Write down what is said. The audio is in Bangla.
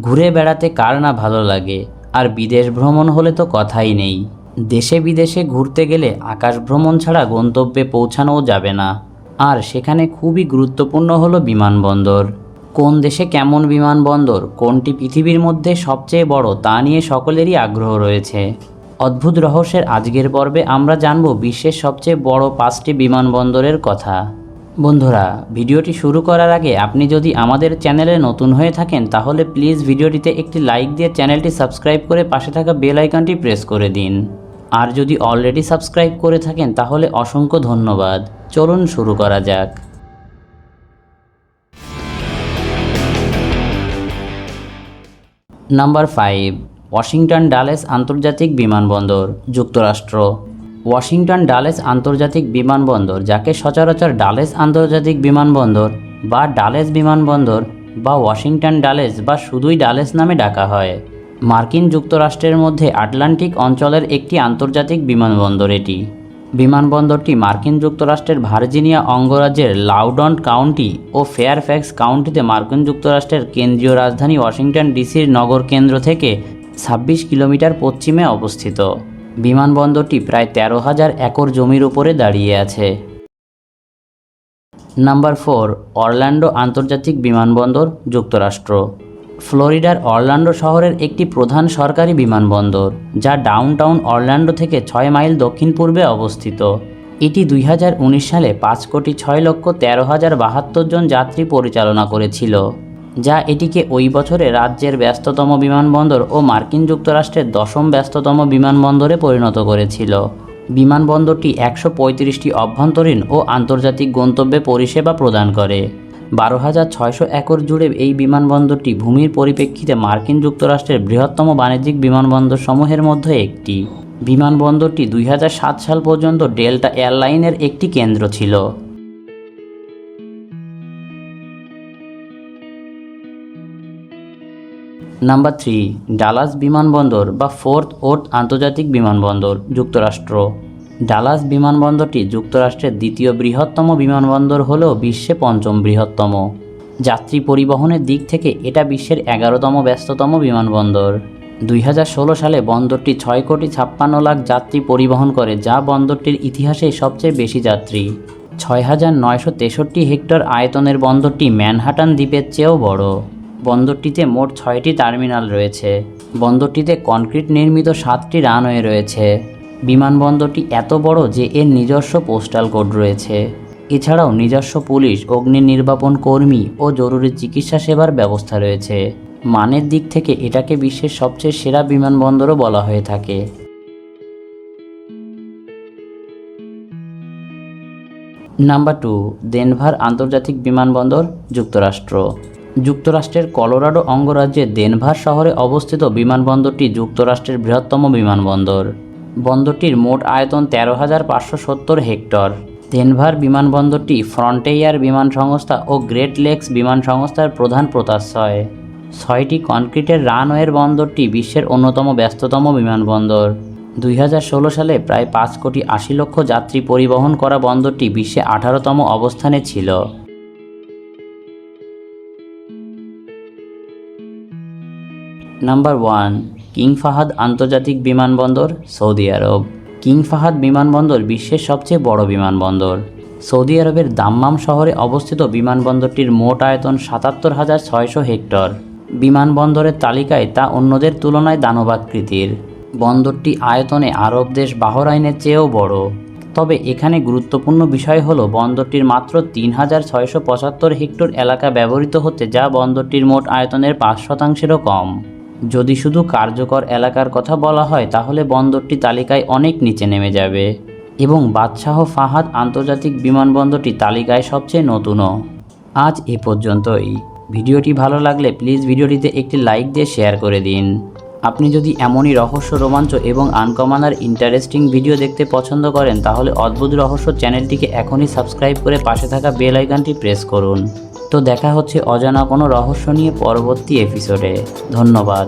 ঘুরে বেড়াতে কার না ভালো লাগে? আর বিদেশ ভ্রমণ হলে তো কথাই নেই। দেশে বিদেশে ঘুরতে গেলে আকাশ ভ্রমণ ছাড়া গন্তব্যে পৌঁছানোও যাবে না। আর সেখানে খুবই গুরুত্বপূর্ণ হলো বিমানবন্দর। কোন দেশে কেমন বিমানবন্দর, কোনটি পৃথিবীর মধ্যে সবচেয়ে বড়, তা নিয়ে সকলেরই আগ্রহ রয়েছে। অদ্ভুত রহস্যের আজকের পর্বে আমরা জানব বিশ্বের সবচেয়ে বড় পাঁচটি বিমানবন্দরের কথা। বন্ধুরা, ভিডিওটি শুরু করার আগে আপনি যদি আমাদের চ্যানেলে নতুন হয়ে থাকেন, তাহলে প্লিজ ভিডিওটিতে একটি লাইক দিয়ে চ্যানেলটি সাবস্ক্রাইব করে পাশে থাকা বেল আইকনটি প্রেস করে দিন। আর যদি অলরেডি সাবস্ক্রাইব করে থাকেন, তাহলে অসংখ্য ধন্যবাদ। চলুন শুরু করা যাক। নাম্বার ফাইভ, ওয়াশিংটন ডালেস আন্তর্জাতিক বিমানবন্দর, যুক্তরাষ্ট্র। ওয়াশিংটন ডালেস আন্তর্জাতিক বিমানবন্দর, যাকে সচরাচর ডালেস আন্তর্জাতিক বিমানবন্দর বা ডালেস বিমানবন্দর বা ওয়াশিংটন ডালেস বা শুধুই ডালেস নামে ডাকা হয়। মার্কিন যুক্তরাষ্ট্রের মধ্যে আটলান্টিক অঞ্চলের একটি আন্তর্জাতিক বিমানবন্দর এটি। বিমানবন্দরটি মার্কিন যুক্তরাষ্ট্রের ভার্জিনিয়া অঙ্গরাজ্যের লাউডন কাউন্টি ও ফেয়ারফ্যাক্স কাউন্টিতে মার্কিন যুক্তরাষ্ট্রের কেন্দ্রীয় রাজধানী ওয়াশিংটন ডিসির নগর কেন্দ্র থেকে ছাব্বিশ কিলোমিটার পশ্চিমে অবস্থিত। বিমানবন্দরটি প্রায় তেরো হাজার একর জমির উপরে দাঁড়িয়ে আছে। নাম্বার ফোর, অরল্যান্ডো আন্তর্জাতিক বিমানবন্দর, যুক্তরাষ্ট্র। ফ্লোরিডার অরল্যান্ডো শহরের একটি প্রধান সরকারি বিমানবন্দর, যা ডাউনটাউন অরল্যান্ডো থেকে ছয় মাইল দক্ষিণ পূর্বে অবস্থিত। এটি দুই হাজার উনিশ সালে পাঁচ কোটি ছয় লক্ষ তেরো হাজার বাহাত্তর জন যাত্রী পরিচালনা করেছিল। যা এটিকে ওই বছরে রাজ্যের ব্যস্ততম বিমানবন্দর ও মার্কিন যুক্তরাষ্ট্রের দশম ব্যস্ততম বিমানবন্দরে পরিণত করেছিল। বিমানবন্দরটি একশো পঁয়ত্রিশটি অভ্যন্তরীণ ও আন্তর্জাতিক গন্তব্যে পরিষেবা প্রদান করে। বারো হাজার ছয়শো একর জুড়ে এই বিমানবন্দরটি ভূমির পরিপ্রেক্ষিতে মার্কিন যুক্তরাষ্ট্রের বৃহত্তম বাণিজ্যিক বিমানবন্দর সমূহের মধ্যে একটি। বিমানবন্দরটি দুই হাজার সাত সাল পর্যন্ত ডেল্টা এয়ারলাইনের একটি কেন্দ্র ছিল। নাম্বার থ্রি ডালাস বিমানবন্দর বা ফোর্থ ওর্থ আন্তর্জাতিক বিমানবন্দর, যুক্তরাষ্ট্র। ডালাস বিমানবন্দরটি যুক্তরাষ্ট্রের দ্বিতীয় বৃহত্তম বিমানবন্দর হলেও বিশ্বে পঞ্চম বৃহত্তম। যাত্রী পরিবহনের দিক থেকে এটা বিশ্বের এগারোতম ব্যস্ততম বিমানবন্দর। দুই হাজার ষোলো সালে বন্দরটি ছয় কোটি ছাপ্পান্ন লাখ যাত্রী পরিবহন করে, যা বন্দরটির ইতিহাসে সবচেয়ে বেশি যাত্রী। ছয় হাজার নয়শো তেষট্টি হেক্টর আয়তনের বন্দরটি ম্যানহাটান দ্বীপের চেয়েও বড়। বন্দরটিতে মোট ছয়টি টার্মিনাল রয়েছে। বন্দরটিতে কনক্রিট নির্মিত সাতটি রানওয়ে রয়েছে। বিমানবন্দরটি এত বড় যে এর নিজস্ব পোস্টাল কোড রয়েছে। এছাড়াও নিজস্ব পুলিশ, অগ্নি নির্বাপন কর্মী ও জরুরি চিকিৎসা সেবার ব্যবস্থা রয়েছে। মানের দিক থেকে এটাকে বিশ্বের সবচেয়ে সেরা বিমানবন্দরও বলা হয়ে থাকে। নাম্বার টু দেনভার আন্তর্জাতিক বিমানবন্দর, যুক্তরাষ্ট্র। যুক্তরাষ্ট্রের কলোরাডো অঙ্গরাজ্যের দেনভার শহরে অবস্থিত বিমানবন্দরটি যুক্তরাষ্ট্রের বৃহত্তম বিমানবন্দর। বন্দরটির মোট আয়তন তেরো হাজার পাঁচশো সত্তর হেক্টর। দেনভার বিমানবন্দরটি ফ্রন্টেয়ার বিমান সংস্থা ও গ্রেট লেকস বিমান সংস্থার প্রধান প্রত্যাশয় ছয়টি কনক্রিটের রানওয়ের বন্দরটি বিশ্বের অন্যতম ব্যস্ততম বিমানবন্দর। দুই হাজার ষোলো সালে প্রায় পাঁচ কোটি আশি লক্ষ যাত্রী পরিবহন করা বন্দরটি বিশ্বে আঠারোতম অবস্থানে ছিল। নাম্বার ওয়ান কিং ফাহাদ আন্তর্জাতিক বিমানবন্দর সৌদি আরব কিং ফাহাদ বিমানবন্দর বিশ্বের সবচেয়ে বড় বিমানবন্দর। সৌদি আরবের দাম্মাম শহরে অবস্থিত বিমানবন্দরটির মোট আয়তন সাতাত্তর হাজার ছয়শো হেক্টর। বিমানবন্দরের তালিকায় তা অন্যদের তুলনায় দানবাকৃতির। বন্দরটি আয়তনে আরব দেশ বাহরাইনের চেয়েও বড়। তবে এখানে গুরুত্বপূর্ণ বিষয় হল বন্দরটির মাত্র তিন হাজার ছয়শো পঁচাত্তর হেক্টর এলাকা ব্যবহৃত হচ্ছে, যা বন্দরটির মোট আয়তনের পাঁচ শতাংশেরও কম। যদি শুধু কার্যকর এলাকার কথা বলা হয়, তাহলে বন্দরটি তালিকায় অনেক নিচে নেমে যাবে। এবং বাদশাহ ফাহাদ আন্তর্জাতিক বিমানবন্দরটি তালিকায় সবচেয়ে নতুনও। আজ এ পর্যন্তই। ভিডিওটি ভালো লাগলে প্লিজ ভিডিওটিতে একটি লাইক দিয়ে শেয়ার করে দিন। আপনি যদি এমনই রহস্য, রোমাঞ্চ এবং আনকমন আর ইন্টারেস্টিং ভিডিও দেখতে পছন্দ করেন, তাহলে অদ্ভুত রহস্য চ্যানেলটিকে এখনই সাবস্ক্রাইব করে পাশে থাকা বেল আইকনটি প্রেস করুন। তো দেখা হচ্ছে অজানা কোনো রহস্য নিয়ে পরবর্তী এপিসোডে ধন্যবাদ।